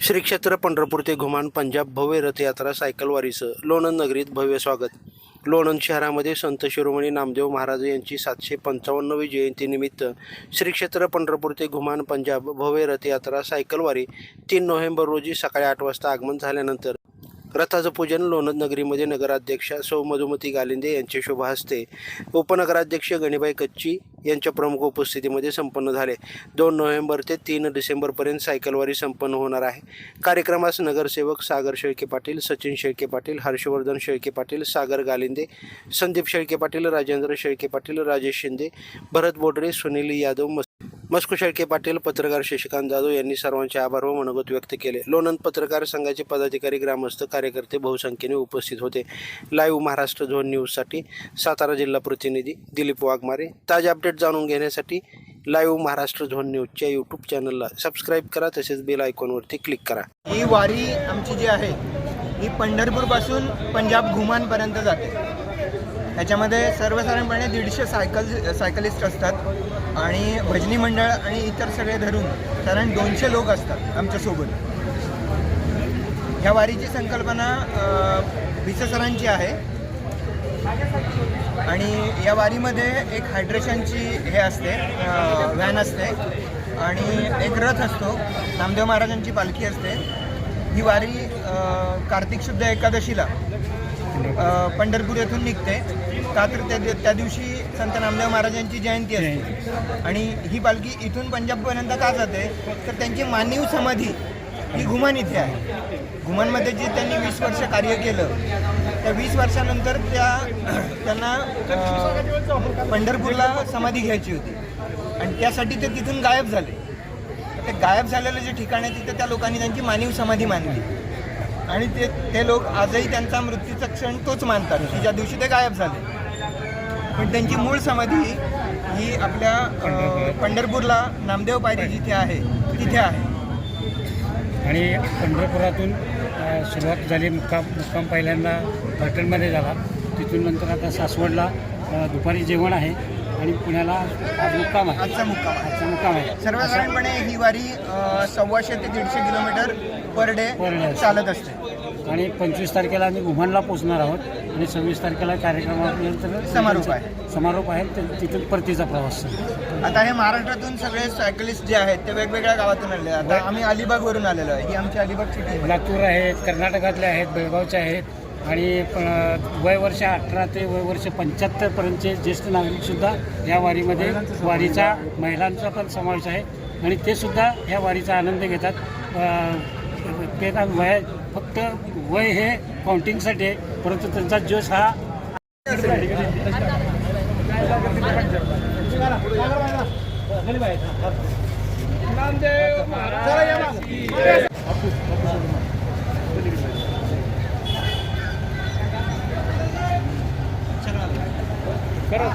श्री क्षेत्र पंढरपूर ते घुमान पंजाब भव्य रथयात्रा सायकलवारीचं लोणंद नगरीत भव्य स्वागत. लोणंद शहरामध्ये संत शिरोमणी नामदेव महाराज यांची सातशे पंचावन्नवी जयंतीनिमित्त श्री क्षेत्र पंढरपूर ते घुमान पंजाब भव्य रथयात्रा सायकलवारी तीन नोव्हेंबर रोजी सकाळी आठ वाजता आगमन झाल्यानंतर रथाचं पूजन लोणंद नगरीमध्ये नगराध्यक्षा सौ मधुमती गालिंदे यांच्या शुभ हस्ते उपनगराध्यक्ष गणिबाई कच्ची यांच्या प्रमुख उपस्थितीमध्ये संपन्न झाले. दोन नोव्हेंबर ते तीन डिसेंबरपर्यंत सायकलवारी संपन्न होणार आहे. कार्यक्रमास नगरसेवक सागर शेळके पाटील सचिन शेळके पाटील हर्षवर्धन शेळके पाटील सागर गालिंदे संदीप शेळके पाटील राजेंद्र शेळके पाटील राजेश शिंदे भरत बोडरे सुनील यादव मस्कू शेळके पाटील पत्रकार शशिकांत जाधव यांनी सर्वांचे आभार व मनोगत व्यक्त केले. लोणंद पत्रकार संघाचे पदाधिकारी ग्रामस्थ कार्यकर्ते बहुसंख्येने उपस्थित होते. लाईव्ह महाराष्ट्र झोन न्यूजसाठी सातारा जिल्हा प्रतिनिधी दिलीप वाघमारे. ताजे अपडेट जाणून घेण्यासाठी लाईव्ह महाराष्ट्र झोन न्यूजच्या यूट्यूब चॅनलला सबस्क्राईब करा तसेच बेल आयकॉनवरती क्लिक करा. ही वारी आमची जी आहे ही पंढरपूरपासून पंजाब घुमानपर्यंत जाते. ह्याच्यामध्ये सर्वसाधारणपणे दीडशे सायकल सायकलिस्ट असतात आणि भजनी मंडळ आणि इतर सगळे धरून साधारण दोनशे लोक असतात आमच्यासोबत ह्या वारीची संकल्पना अ, सरांची आहे. आणि या वारीमध्ये एक हायड्रेशनची हे असते व्हॅन असते आणि एक रथ असतो नामदेव महाराजांची पालखी असते. ही वारी कार्तिक शुद्ध एकादशीला पंढरपूर येथून निघते. का तर त्या त्या दिवशी संत नामदेव महाराजांची जयंती असते. आणि ही पालखी इथून पंजाबपर्यंत का जाते? तर त्यांची मानव समाधी ही घुमान इथे आहे. घुमानमध्ये जे त्यांनी वीस वर्ष कार्य केलं त्या वीस वर्षानंतर त्या त्यांना पंढरपूरला समाधी घ्यायची होती. आणि त्यासाठी ते तिथून गायब झाले. ते गायब झालेलं जे ठिकाण आहे तिथे त्या लोकांनी त्यांची मानव समाधी मानली. आणि ते ते लोक आजही त्यांचा मृत्यूचा क्षण तोच मानतात की ज्या दिवशी ते गायब झाले. पण त्यांची मूळ समाधी ही आपल्या पंढरपूरला नामदेव पायरी जिथे आहे तिथे. आहे. आणि पंढरपुरातून सुरुवात झाली मुक्काम मुक्काम पहिल्यांदा फलटणमध्ये झाला. तिथून नंतर आता सासवडला दुपारी जेवण आहे आणि पुण्याला आज मुक्काम आहे. आजचा मुक्काम आहे. आजचा मुक्काम आहे. सर्वसाधारणपणे ही वारी सव्वाशे ते दीडशे किलोमीटर पर डे. चालत असते. आणि पंचवीस तारखेला आम्ही घुमानला पोचणार आहोत. आणि सव्वीस तारखेला कार्यक्रमानंतर समारोप आहे. समारोप आहे. ते- तिथून परतीचा प्रवास आता हे महाराष्ट्रातून सगळे सायकलिस्ट जे आहेत ते वेगवेगळ्या गावातून आलेले आहेत आता आम्ही अलिबागवरून आलेलो आहे. ही आमची अलिबागची टीम आहे. लातूर आहेत कर्नाटकातले आहेत बेळगावचे आहेत. आणि वय वर्ष अठरा ते वय वर्ष पंच्याहत्तरपर्यंतचे ज्येष्ठ नागरिकसुद्धा या वारीमध्ये वारीचा महिलांचा पण समावेश आहे. आणि ते सुद्धा या वारीचा आनंद घेतात. त्यांना वय फक्त वय हे काउंटिंगसाठी आहे. परंतु त्यांचा जोश हा करा